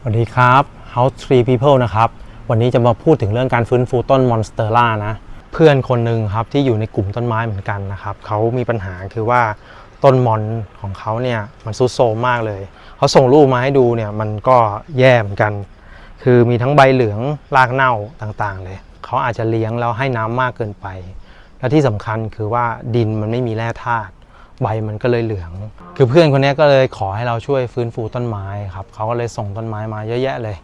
สวัสดีครับ House Tree People นะครับ วันนี้จะมาพูดถึงเรื่องการฟื้นฟูต้นมอนสเตอร่านะ เพื่อนคนหนึ่งครับที่อยู่ในกลุ่มต้นไม้เหมือนกันนะครับ เขามีปัญหาคือว่าต้นมอนของเขาเนี่ยมันซุดโซมมากเลย เขาส่งรูปมาให้ดูเนี่ยมันก็แย่เหมือนกัน คือมีทั้งใบเหลืองรากเน่าต่างๆ เลย เขาอาจจะเลี้ยงแล้วให้น้ำมากเกินไป และที่สำคัญคือว่าดินมันไม่มีแร่ธาตุ ใบมันก็เลยเหลือง คือเพื่อนคนนี้ก็เลยขอให้เราช่วยฟื้นฟูต้นไม้ครับเขาก็เลยส่งต้นไม้มาเยอะแยะเลย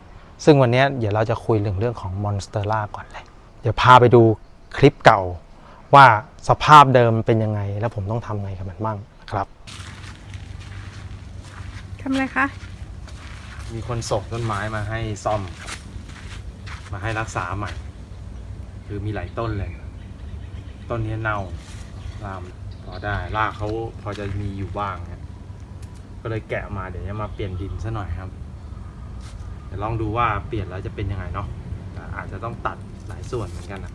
ซึ่งวันนี้เดี๋ยวเราจะคุยเรื่องเรื่องของมอนสเตอร่าก่อนเลย เดี๋ยวพาไปดูคลิปเก่า ว่าสภาพเดิมเป็นยังไง แล้วผมต้องทำไงกับมันบ้างนะครับทำอะไรคะ มีคนส่งต้นไม้มาให้ซ่อมมาให้รักษาใหม่ คือมีหลายต้นเลย ต้นนี้เน่าราม พอได้รากเขาพอจะมีอยู่บ้างเนี่ยก็เลยแกะมาเดี๋ยวจะมาเปลี่ยนดินซะหน่อยครับ เดี๋ยวลองดูว่าเปลี่ยนแล้วจะเป็นยังไงเนาะอาจจะต้องตัดหลายส่วนเหมือนกันนะ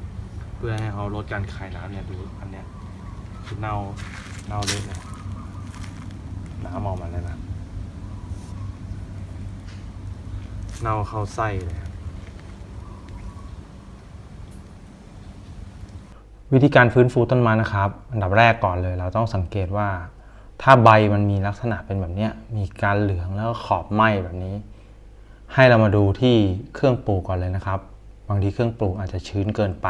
เพื่อให้เขาลดการคายน้ำเนี่ยดูอันเนี้ยคือเน่าเน่าเลยนะน้ำออกมาแล้วนะเน่าเข้าไส้เลยครับ วิธีการฟื้นฟูต้นไม้นะครับ อันดับแรกก่อนเลย เราต้องสังเกตว่า ถ้าใบมันมีลักษณะเป็นแบบนี้มีการเหลืองแล้วก็ขอบไหม้แบบนี้ ให้เรามาดูที่เครื่องปลูกก่อนเลยนะครับ บางทีเครื่องปลูกอาจจะชื้นเกินไป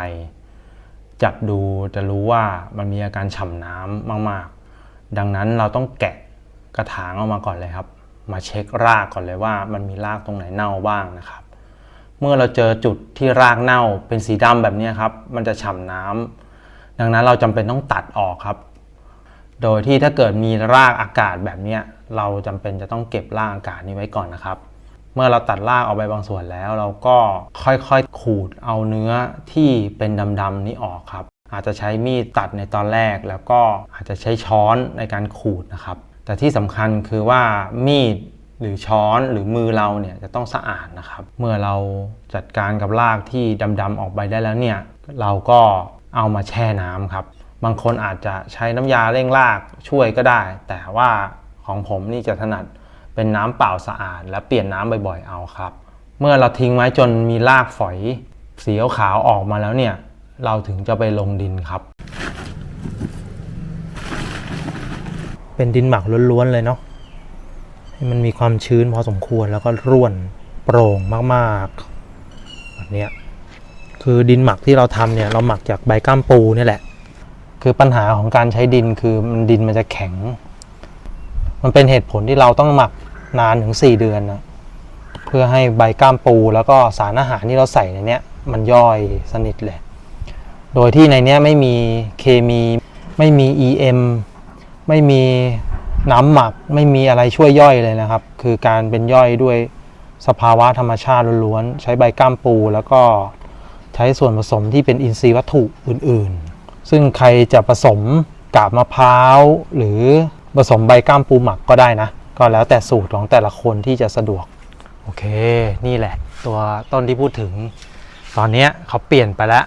จับดูจะรู้ว่ามันมีอาการฉ่ำน้ำมาก ๆ ดังนั้นเราต้องแกะกระถางออกมาก่อนเลยครับ มาเช็ครากก่อนเลยว่า มันมีรากตรงไหนเน่าบ้างนะครับ เมื่อเราเจอจุดที่รากเน่าเป็นสีดำแบบนี้ครับ มันจะฉ่ำน้ำ ดังนั้นเราจำเป็นต้องตัดออกครับ โดยที่ถ้าเกิดมีรากอากาศแบบนี้เราจำเป็นจะต้องเก็บรากอากาศนี้ไว้ก่อนนะครับ เมื่อเราตัดรากออกไปบางส่วนแล้ว เราก็ค่อยๆขูดเอาเนื้อที่เป็นดำๆนี้ออกครับ อาจจะใช้มีดตัดในตอนแรกแล้วก็อาจจะใช้ช้อนในการขูดนะครับ แต่ที่สำคัญคือว่ามีดหรือช้อนหรือมือเราเนี่ยจะต้องสะอาดนะครับ เมื่อเราจัดการกับรากที่ดำๆออกไปได้แล้วเนี่ย เราก็ เอามาแช่น้ำครับ บางคนอาจจะใช้น้ำยาเร่งรากช่วยก็ได้ แต่ว่าของผมนี่จะถนัดเป็นน้ำเปล่าสะอาด และเปลี่ยนน้ำบ่อยๆเอาครับ เมื่อเราทิ้งไว้จนมีรากฝอยสีขาวออกมาแล้วเนี่ย เราถึงจะไปลงดินครับ เป็นดินหมักล้วนๆเลยเนาะให้มันมีความชื้นพอสมควรแล้วก็ร่วนโปร่งมากๆแบบเนี้ย คือดินหมักที่เราทำเนี่ยเราหมักจากใบก้ามปูนี่แหละ คือปัญหาของการใช้ดินคือมันดินมันจะแข็ง มันเป็นเหตุผลที่เราต้องหมักนานถึง 4 เดือนนะเพื่อให้ใบก้ามปูแล้วก็สารอาหารที่เราใส่ในเนี้ยมันย่อยสนิทเลย โดยที่ในเนี้ยไม่มีเคมี ไม่มี EM ไม่มีน้ำหมักไม่มีอะไรช่วยย่อยเลยนะครับ คือการเป็นย่อยด้วยสภาวะธรรมชาติล้วนๆใช้ใบก้ามปูแล้วก็ ช้ส่วนผสมที่เป็นอินทรีย์วัตถุอื่นๆ ซึ่งใครจะผสมกาบมะพร้าว หรือผสมใบก้ามปูหมักก็ได้นะ ก็แล้วแต่สูตรของแต่ละคนที่จะสะดวก โอเค นี่แหละ ตัวต้นที่พูดถึง ตอนนี้เขาเปลี่ยนไปแล้ว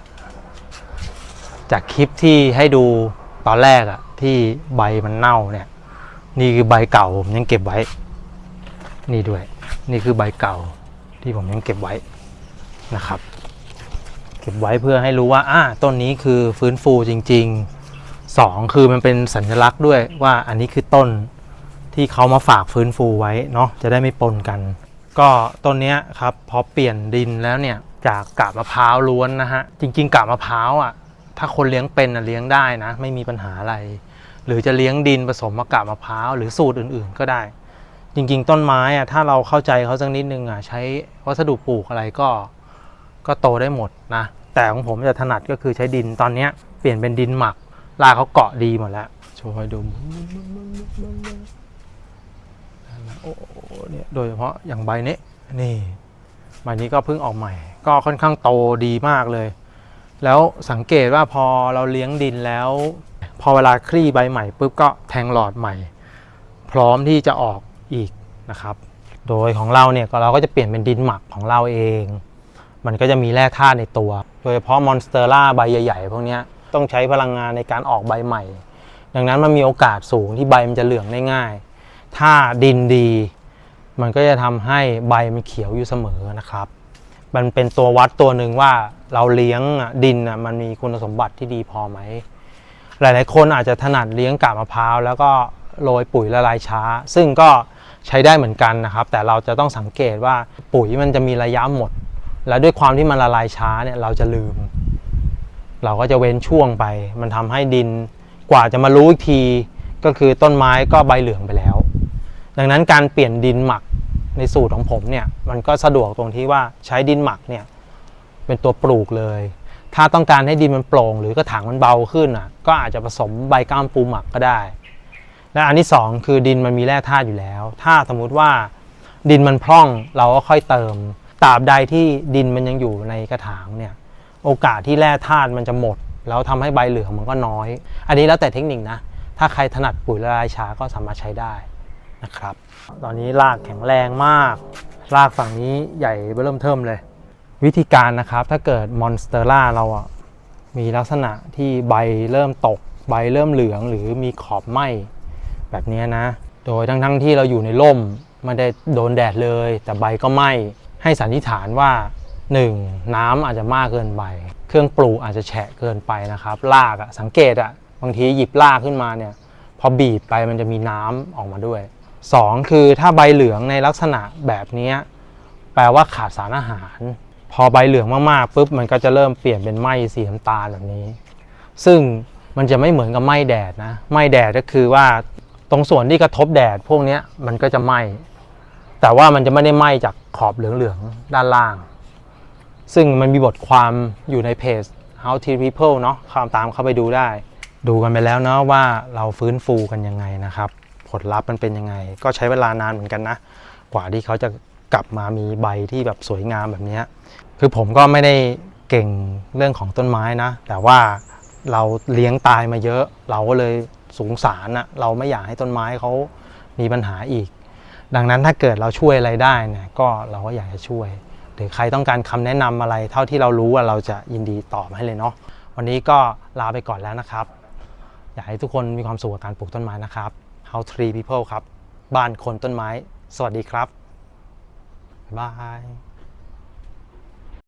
จากคลิปที่ให้ดูตอนแรกอะที่ใบมันเน่าเนี่ย นี่คือใบเก่าผมยังเก็บไว้ นี่ด้วย นี่คือใบเก่าที่ผมยังเก็บไว้นะครับ เก็บไว้เพื่อให้รู้ว่าอ่าต้นนี้คือฟื้นฟูจริงๆสองคือมันเป็นสัญลักษณ์ด้วยว่าอันนี้คือต้นที่เขามาฝากฟื้นฟูไว้เนาะจะได้ไม่ปนกัน ก็ต้นนี้ครับพอเปลี่ยนดินแล้วเนี่ยจากกาบมะพร้าวล้วนนะฮะจริง ๆกาบมะพร้าวอะถ้าคนเลี้ยงเป็นเลี้ยงได้นะ ไม่มีปัญหาอะไร หรือจะเลี้ยงดินผสมมะกาบมะพร้าวหรือสูตรอื่นๆก็ได้ จริง ๆ ต้นไม้อะถ้าเราเข้าใจเขาสักนิดนึงอะใช้วัสดุปลูกอะไรก็ ก็โตได้หมดนะ แต่ของผมจะถนัดก็คือใช้ดินตอนนี้เปลี่ยนเป็นดินหมักรากเขาเกาะดีหมดแล้วโชว์ให้ดูโอ้เนี่ยโดยเฉพาะอย่างใบนี้นี่ใบนี้ก็เพิ่งออกใหม่ ก็ค่อนข้างโตดีมากเลย แล้วสังเกตว่าพอเราเลี้ยงดินแล้ว พอเวลาคลี่ใบใหม่ปุ๊บก็แทงหลอดใหม่ พร้อมที่จะออกอีกนะครับ โดยของเราเนี่ยเราก็จะเปลี่ยนเป็นดินหมักของเราเอง มันก็จะมีแร่ธาตุในตัว โดยเฉพาะมอนสเตอร่าใบใหญ่ๆพวกนี้ต้องใช้พลังงานในการออกใบใหม่ ดังนั้นมันมีโอกาสสูงที่ใบมันจะเหลืองได้ง่าย ถ้าดินดี มันก็จะทำให้ใบมันเขียวอยู่เสมอนะครับ มันเป็นตัววัดตัวหนึ่งว่าเราเลี้ยงดินมันมีคุณสมบัติที่ดีพอไหม หลายๆ คนอาจจะถนัดเลี้ยงกาบมะพร้าวแล้วก็โรยปุ๋ยละลายช้า ซึ่งก็ใช้ได้เหมือนกันนะครับ แต่เราจะต้องสังเกตว่าปุ๋ยมันจะมีระยะหมด และด้วยความที่มันละลายช้าเนี่ยเราจะลืม เราก็จะเว้นช่วงไป มันทำให้ดินกว่าจะมารู้อีกทีก็คือต้นไม้ก็ใบเหลืองไปแล้ว ดังนั้นการเปลี่ยนดินหมักในสูตรของผมเนี่ยมันก็สะดวกตรงที่ว่าใช้ดินหมักเนี่ยเป็นตัวปลูกเลย ถ้าต้องการให้ดินมันโปร่ง หรือกระถางมันเบาขึ้นอะก็อาจจะผสมใบก้ามปูหมักก็ได้ และอันที่สองคือดินมันมีแร่ธาตุอยู่แล้ว ถ้าสมมุติว่าดินมันพร่องเราก็ค่อยเติม ตราบใดที่ดินมันยังอยู่ในกระถางเนี่ยโอกาสที่แร่ธาตุมันจะหมด แล้วทำให้ใบเหลืองมันก็น้อย อันนี้แล้วแต่เทคนิคนะ ถ้าใครถนัดปุ๋ยละลายช้าก็สามารถใช้ได้นะครับ ตอนนี้รากแข็งแรงมาก รากฝั่งนี้ใหญ่เริ่มเทิมเลย วิธีการนะครับถ้าเกิดมอนสเตอร่าเราอะมีลักษณะที่ใบเริ่มตก ใบเริ่มเหลืองหรือมีขอบไหม้แบบนี้นะ โดยทั้งทั้งๆที่เราอยู่ในร่มไม่ได้โดนแดดเลย แต่ใบก็ไหม้ ให้สันนิษฐานว่า 1. น้ำอาจจะมากเกินไป เครื่องปลูกอาจจะแฉะเกินไปนะครับรากอะสังเกตอะบางทีหยิบรากขึ้นมาเนี่ยพอบีบไปมันจะมีน้ำออกมาด้วย 2. คือถ้าใบเหลืองในลักษณะแบบนี้แปลว่าขาดสารอาหาร พอใบเหลืองมากๆปุ๊บมันก็จะเริ่มเปลี่ยนเป็นไหมสีน้ำตาลแบบนี้ ซึ่งมันจะไม่เหมือนกับไหมแดดนะไหมแดดก็คือว่าตรงส่วนที่กระทบแดดพวกนี้มันก็จะไหม แต่ว่ามันจะไม่ได้ไหม้จากขอบเหลืองๆด้านล่าง ซึ่งมันมีบทความอยู่ในเพจ How to People เนาะเข้าตามเข้าไปดูได้ ดูกันไปแล้วเนาะว่าเราฟื้นฟูกันยังไงนะครับ ผลลัพธ์มันเป็นยังไง ก็ใช้เวลานานเหมือนกันนะ กว่าที่เขาจะกลับมามีใบที่แบบสวยงามแบบนี้คือผมก็ไม่ได้เก่งเรื่องของต้นไม้นะ แต่ว่าเราเลี้ยงตายมาเยอะ เราก็เลยสงสารนะเราไม่อยากให้ต้นไม้เขามีปัญหาอีก ดังนั้นถ้าเกิดเราช่วยอะไรได้เนี่ยก็เราก็อยากจะช่วย หรือใครต้องการคำแนะนำอะไร เท่าที่เรารู้เราจะยินดีตอบให้เลยเนาะวันนี้ก็ลาไปก่อนแล้วนะครับ อยากให้ทุกคนมีความสุขกับการปลูกต้นไม้นะครับ How Tree People ครับ บ้านคนต้นไม้ สวัสดีครับบ๊ายบาย